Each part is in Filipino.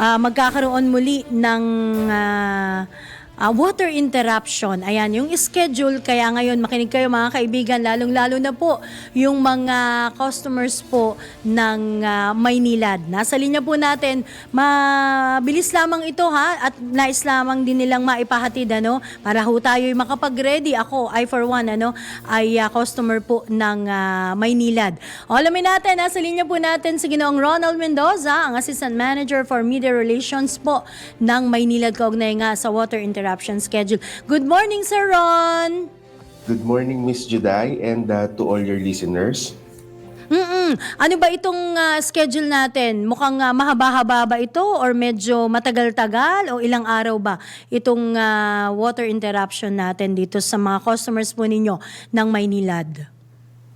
ah, magkakaroon muli ng ah, ah, water interruption. Ayan, yung schedule. Kaya ngayon, makinig kayo mga kaibigan, lalong-lalo na po yung mga customers po ng ah, Maynilad. Nasa linya po natin, mabilis lamang ito ha, at nais lamang din nilang maipahatid ano, para ho tayo makapag-ready. Ako, I for one, ano, ay ah, customer po ng ah, Maynilad. O, alamin natin, nasa linya po natin si Ginoong Ronald Mendoza, ang Assistant Manager for Media Relations po ng Maynilad kaugnay nga sa water interruption schedule. Good morning, Sir Ron! Good morning, Miss Juday, and uh, to all your listeners. Mm-mm. Ano ba itong ah, schedule natin? Mukhang ah, mahaba-haba ba ito or medyo matagal-tagal o ilang araw ba itong ah, water interruption natin dito sa mga customers po ninyo ng Maynilad?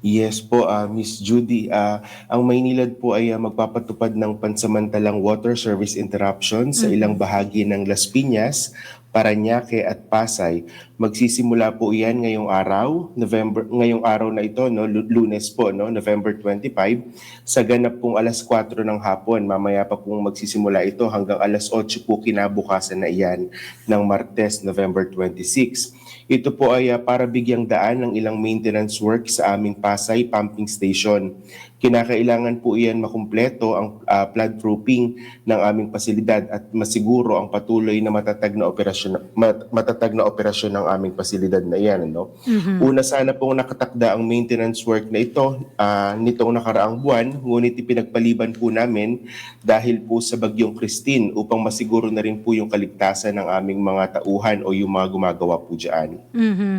Yes po, uh, Miss Judy. Uh, ang Maynilad po ay uh, magpapatupad ng pansamantalang water service interruption sa ilang bahagi ng Las Piñas, Paranaque at Pasay. Magsisimula po iyan ngayong araw, November ngayong araw na ito, no, Lu- Lunes po, no, November 25, sa ganap pong alas 4 ng hapon. Mamaya pa pong magsisimula ito hanggang alas 8 po kinabukasan na iyan ng Martes, November 26. Ito po ay ah, para bigyang daan ng ilang maintenance work sa aming Pasay Pumping Station. Kinakailangan po iyan makumpleto ang ah, flood proofing ng aming pasilidad at masiguro ang patuloy na matatag na operasyon mat- matatag na operasyon ng aming pasilidad na iyan ano. Una sana pong nakatakda ang maintenance work na ito ah, nitong nakaraang buwan ngunit ipinagpaliban po namin dahil po sa bagyong Christine upang masiguro na rin po yung kaligtasan ng aming mga tauhan o yung mga gumagawa po diyan. Mhm.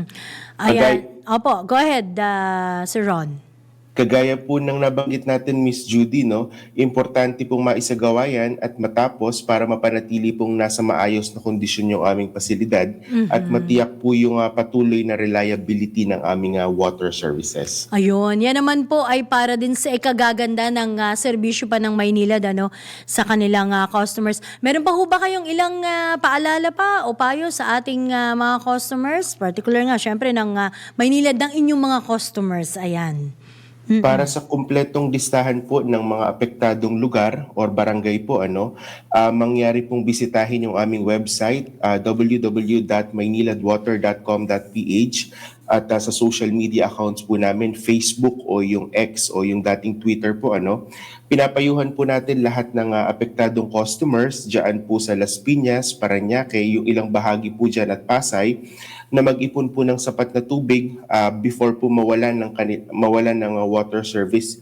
Ayan. Opo, go ahead, ah, Sir Ron. Kagaya po ng nabanggit natin, Miss Judy, no, importante pong maisagawa yan at matapos para mapanatili pong nasa maayos na kondisyon yung aming pasilidad at matiyak po yung ah, patuloy na reliability ng aming ah, water services. Ayun, yan naman po ay para din sa ikagaganda ng ah, serbisyo pa ng Maynilad ano, sa kanilang ah, customers. Meron pa ho ba kayong ilang ah, paalala pa o payo sa ating ah, mga customers? Particular nga, syempre, ng ah, Maynilad ng inyong mga customers. Ayan. Para sa kumpletong listahan po ng mga apektadong lugar or barangay po ano, ah, mangyari pong bisitahin yung aming website ah, www.mayniladwater.com.ph at ah, sa social media accounts po namin Facebook o yung X o yung dating Twitter po ano. Pinapayuhan po natin lahat ng ah, apektadong customers diyan po sa Las Piñas, Parañaque, yung ilang bahagi po diyan at Pasay na mag-ipon po ng sapat na tubig ah, before po mawalan ng mawalan ng ah, water service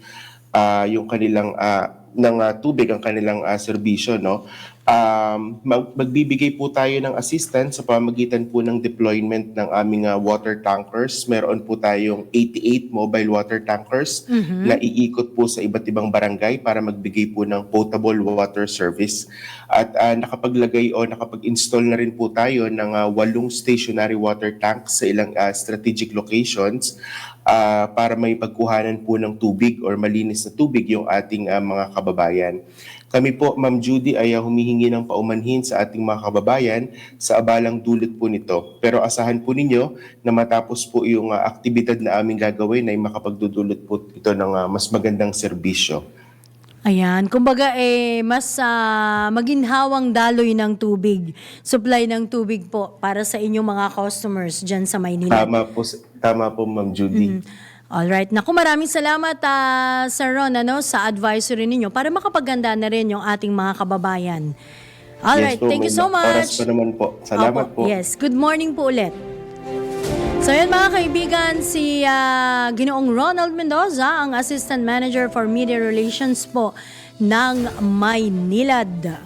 ah, yung kanilang ah, ng ah, tubig ang kanilang ah, serbisyo no? Um, mag- magbibigay po tayo ng assistance sa pamagitan po ng deployment ng aming ah, water tankers. Meron po tayong 88 mobile water tankers na iikot po sa iba't ibang barangay para magbigay po ng potable water service. At ah, nakapaglagay o nakapag-install na rin po tayo ng ah, walong stationary water tanks sa ilang ah, strategic locations ah, para may pagkuhanan po ng tubig or malinis na tubig yung ating ah, mga kababayan. Kami po, Ma'am Judy, ay ah, humihingi ng paumanhin sa ating mga kababayan sa abalang dulot po nito. Pero asahan po ninyo na matapos po yung ah, aktibidad na aming gagawin ay makapagdudulot po ito ng ah, mas magandang serbisyo. Ayan, kumbaga eh mas ah, maginhawang daloy ng tubig, supply ng tubig po para sa inyong mga customers diyan sa Maynila. Tama po, tama po Ma'am Judy. Alright. Naku, maraming salamat ah, Sir Ron ano, sa advisory ninyo para makapaganda na rin yung ating mga kababayan. Alright, Yes po, thank you so Oras much. pa naman po. Salamat Opo, po. Yes, good morning po ulit. So yan mga kaibigan, si ah, Ginoong Ronald Mendoza, ang Assistant Manager for Media Relations po ng Maynilad.